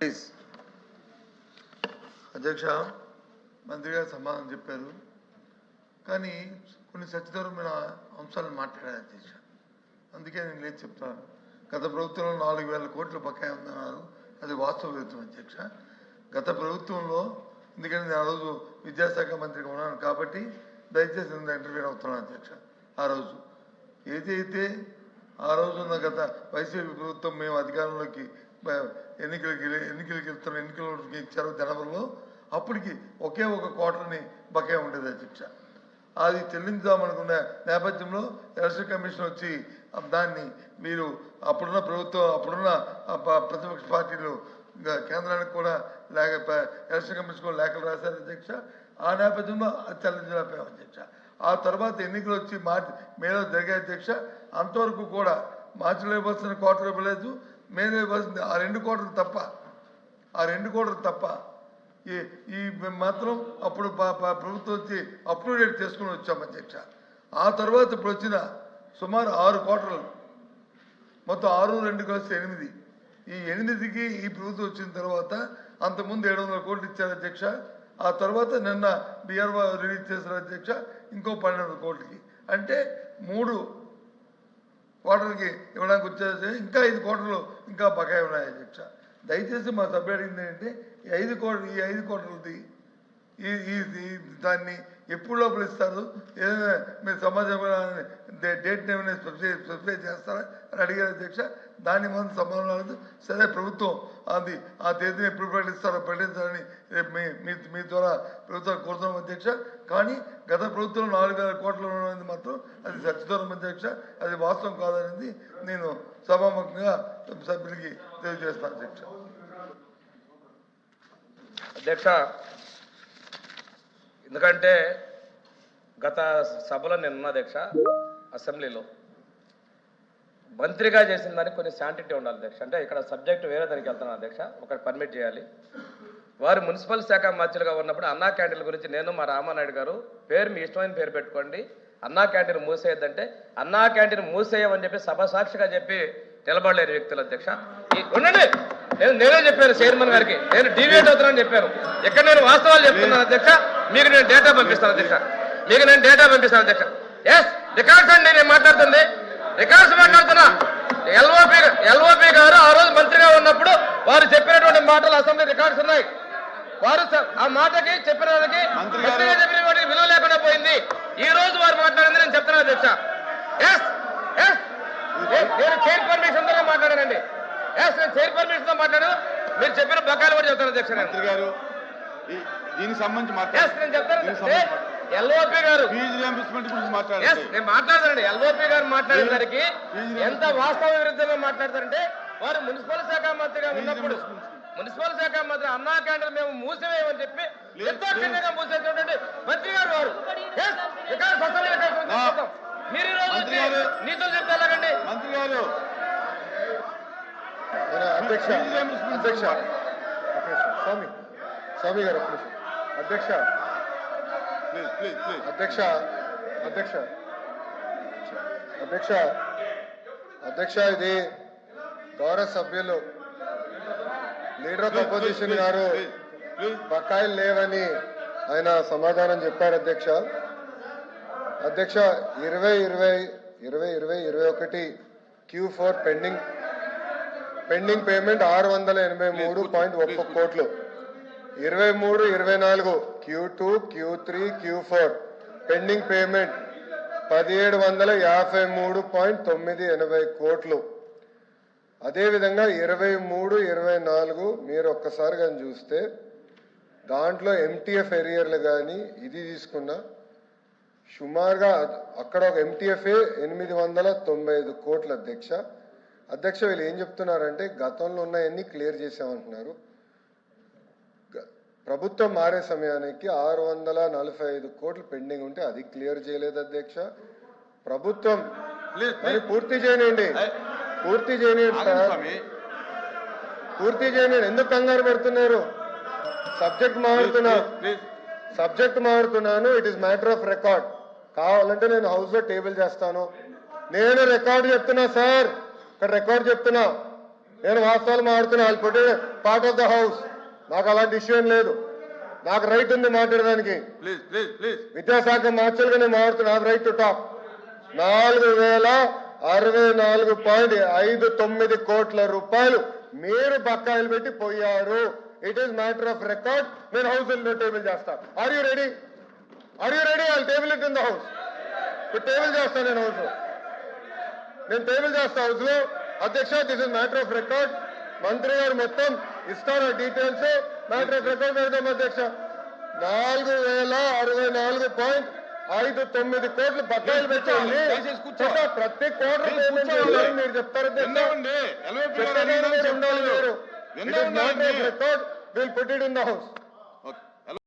Please. అధ్యక్ష మంత్రి గారు సమాధానం చెప్పారు. కానీ కొన్ని సత్యదూరమైన అంశాలను మాట్లాడారు అధ్యక్ష. అందుకే నేను లేదు చెప్తాను. గత ప్రభుత్వంలో నాలుగు వేల కోట్లు బకాయి ఉందన్నారు. అది వాస్తవ విరుద్ధం అధ్యక్ష. గత ప్రభుత్వంలో ఎందుకంటే నేను ఆ రోజు విద్యాశాఖ మంత్రిగా ఉన్నాను కాబట్టి దయచేసి నేను ఇంటర్వ్యూ అవుతున్నాను అధ్యక్ష. ఆ రోజు. ఏదైతే ఆ రోజున్న గత వైసీపీ ప్రభుత్వం మేము అధికారంలోకి ఎన్నికలకి ఎన్నికలకి వెళ్తున్న ఎన్నికలకి ఇచ్చారు జనవరిలో. అప్పటికి ఒకే ఒక కోటని బకే ఉండేది అధ్యక్ష అది చెల్లించామనుకున్న నేపథ్యంలో ఎలక్షన్ కమిషన్ వచ్చి దాన్ని మీరు అప్పుడున్న ప్రభుత్వం అప్పుడున్న ప- ప్రతిపక్ష పార్టీలు కేంద్రానికి కూడా లేక ఎలక్షన్ కమిషన్ కూడా లేఖలు రాశారు అధ్యక్ష ఆ నేపథ్యంలో అది చెల్లించలేకపోయాం అధ్యక్ష ఆ తర్వాత ఎన్నికలు వచ్చి మార్చి మేలో జరిగాయి అధ్యక్ష అంతవరకు కూడా మార్చిలో ఇవ్వాల్సిన క్వార్టర్ ఇవ్వలేదు మేనే వస్తుంది. ఆ రెండు కోట్లు తప్ప ఆ రెండు కోట్లు తప్ప ఈ ఈ మాత్రం అప్పుడు ప్రభుత్వం వచ్చి అప్రూవ్ చేసుకుని వచ్చాం అధ్యక్ష. ఆ తర్వాత ఇప్పుడు వచ్చిన సుమారు ఆరు కోటలు మొత్తం ఆరు రెండు కలిసి ఎనిమిది. ఈ ఎనిమిదికి ఈ ప్రభుత్వం వచ్చిన తర్వాత అంతకుముందు ఏడు వందల కోట్లు ఇచ్చారు అధ్యక్ష. ఆ తర్వాత నిన్న బీఆర్ఓ రిలీజ్ చేశారు అధ్యక్ష ఇంకో పన్నెండు కోట్లకి. అంటే మూడు కోటలకి ఇవ్వడానికి వచ్చేసి ఇంకా ఐదు కోటలు ఇంకా బకాయి ఉన్నాయి చెప్తా దయచేసి మా సభ్యుడు అడిగింది ఏంటంటే ఈ ఐదు కోటలు ఈ ఐదు కోటలది ఈ- దాన్ని ఎప్పుడు లోపల ఇస్తారు? ఏదైనా మీరు సమాజం డేట్ ఏమైనా స్పెసిఫై చేస్తారా? అని అడిగారు అధ్యక్ష. దాని మనం సమాధానం రాలేదు సరే ప్రభుత్వం అది ఆ తేదీని ఎప్పుడు ప్రకటిస్తారో ప్రకటించాలని రేపు మీ మీ మీ ద్వారా ప్రభుత్వం కోరుతాం అధ్యక్ష. కానీ గత ప్రభుత్వం నాలుగు వేల కోట్లలో ఉన్నది మాత్రం అది సత్యదూరం అధ్యక్ష. అది వాస్తవం కాదనేది నేను సభాముఖంగా సభ్యులకి తెలియజేస్తాను అధ్యక్ష. అధ్యక్ష ఎందుకంటే గత సభలో నేను ఉన్న అసెంబ్లీలో మంత్రిగా చేసిన దానికి కొన్ని శాంటిటీ ఉండాలి దీక్ష అంటే ఇక్కడ సబ్జెక్ట్ వేరే దానికి వెళ్తున్నాను అధ్యక్ష. ఒకటి పర్మిట్ చేయాలి. వారు మున్సిపల్ శాఖ మంత్రులుగా ఉన్నప్పుడు అన్నా క్యాంటీన్ల గురించి నేను మా రామానాయుడు గారు పేరు మీ ఇష్టమైన పేరు పెట్టుకోండి. అన్నా క్యాంటీన్ మూసేయద్దంటే అన్నా క్యాంటీన్ మూసేయమని చెప్పి సభ సాక్షిగా చెప్పి నిలబడలేని వ్యక్తులు అధ్యక్ష. ఉండండి. నేను నేనే చెప్పాను చైర్మన్ గారికి. నేను డివేట్ అవుతున్నానని చెప్పాను. ఇక్కడ నేను వాస్తవాలు చెప్తున్నాను అధ్యక్ష. మీకు నేను డేటా పంపిస్తాను అధ్యక్ష మీకు నేను డేటా పంపిస్తాను అధ్యక్ష ఎస్ రికార్డ్స్ అండి నేను మాట్లాడుతుంది. రికార్డ్స్ మాట్లాడుతున్నా. ఎల్ఓపి ఎల్ఓపి గారు ఆ రోజు మంత్రిగా ఉన్నప్పుడు వారు చెప్పినటువంటి మాటలు అసెంబ్లీ రికార్డ్స్ ఉన్నాయి. వారు ఆ మాటకి చెప్పిన గారు- మంత్రిగా చెప్పిన వాటికి విలువ లేకుండా పోయింది. ఈ రోజు వారు మాట్లాడింది నేను చెప్తున్నాను అధ్యక్ష ఎస్ ఎస్ నేను చైర్ పర్మిషన్తో మాట్లాడానండి. ఎస్ నేను చైర్ పర్మిషన్తో మాట్లాడాను. మీరు చెప్పిన బకాయిలు కూడా చెప్తాను అధ్యక్ష గారు దీనికి సంబంధించి ఎల్ఓపి గారు? నేను మాట్లాడతానండి. ఎల్ఓపి గారు మాట్లాడేసరికి ఎంత వాస్తవ విరుద్ధంగా మాట్లాడతారంటే వారు మున్సిపల్ శాఖ మంత్రిగా ఉన్నప్పుడు మున్సిపల్ శాఖ మంత్రి అన్నా క్యాంటీన్ మేము మూసివేయమని చెప్పి నిర్దాక్షిణ్యంగా మూసేసినటువంటి మంత్రి గారు వారు. మీరు ఈ రోజు మంత్రి వచ్చి గారు. నీతులు చెప్తే ఎలాగండి? మంత్రి గారు. అధ్యక్ష. అధ్యక్ష స్వామి. స్వామి గారు అధ్యక్ష. అధ్యక్ష అధ్యక్ష. అధ్యక్ష. అధ్యక్ష ఇది గౌరవ సభ్యులు. లీడర్ ఆఫ్ అపోజిషన్ గారు బకాయిలు లేవని ఆయన సమాధానం చెప్పారు అధ్యక్ష. అధ్యక్ష ఇరవై ఇరవై ఇరవై ఇరవై ఇరవై ఒకటి Q four pending pending payment ఆరు వందల ఎనభై మూడు పాయింట్ ఒక్క కోట్లు. ఇరవై మూడు ఇరవై నాలుగు Q two Q three Q four pending payment పదిహేడు వందల యాభై మూడు పాయింట్ తొమ్మిది ఎనభై కోట్లు. అదేవిధంగా ఇరవై మూడు ఇరవై నాలుగు మీరు ఒక్కసారి కానీ చూస్తే దాంట్లో ఎంటీఎఫ్ ఎరియర్లు కానీ ఇది తీసుకున్నా సుమారుగా అక్కడ ఒక ఎంటీఎఫ్ఏ ఎనిమిది వందల తొంభై ఐదు కోట్ల అధ్యక్ష. అధ్యక్ష వీళ్ళు ఏం చెప్తున్నారంటే గతంలో ఉన్నాయన్నీ క్లియర్ చేసామంటున్నారు ప్రభుత్వం మారే సమయానికి ఆరు వందల నలభై ఐదు కోట్లు పెండింగ్ ఉంటే అది క్లియర్ చేయలేదు అధ్యక్ష. ప్రభుత్వం పూర్తి చేయనండి పూర్తి చేయనండి పూర్తి చేయనండి ఎందుకు కంగారు పెడుతున్నారు? సబ్జెక్ట్ మారుతున్నా. Subject మారుతున్నాను. It is matter of record కావాలంటే నేను హౌస్లో టేబుల్ చేస్తాను. నేను రికార్డ్ చెప్తున్నా సార్ ఇక్కడ రికార్డ్ చెప్తున్నా. నేను వాస్తవాలు పుట్టి పార్ట్ ఆఫ్ ద హౌస్ నాకు అలాంటి ఇష్యూ ఏం లేదు. నాకు రైట్ ఉంది మాట్లాడడానికి. విద్యాశాఖ మార్చులుగా నేను మాట్లాడుతున్నా రైట్ టు టాక్ నాలుగు వేల అరవై నాలుగు పాయింట్ ఐదు తొమ్మిది కోట్ల రూపాయలు మీరు బకాయిలు పెట్టి పోయారు. It is matter of record నేను హౌస్ టేబుల్ చేస్తా. Are you ready are you ready I table it in the house table చేస్తాను నేను హౌస్ నేను టేబుల్ చేస్తా హౌస్లో. అధ్యక్ష this is matter of record మంత్రి గారు మొత్తం ఇస్తారు డీటెయిల్స్ మ్యాటర్ రికార్డ్ పెడదాం అధ్యక్ష నాలుగు వేల అరవై నాలుగు పాయింట్ ఐదు తొమ్మిది కోట్లు బకాయిలు పెట్టాలి. ప్రతి కోట్ల పేమెంట్. చేయాలని మీరు చెప్తారు ఉండాలి. మీరు. Is matter of విన్నామండి record. We'll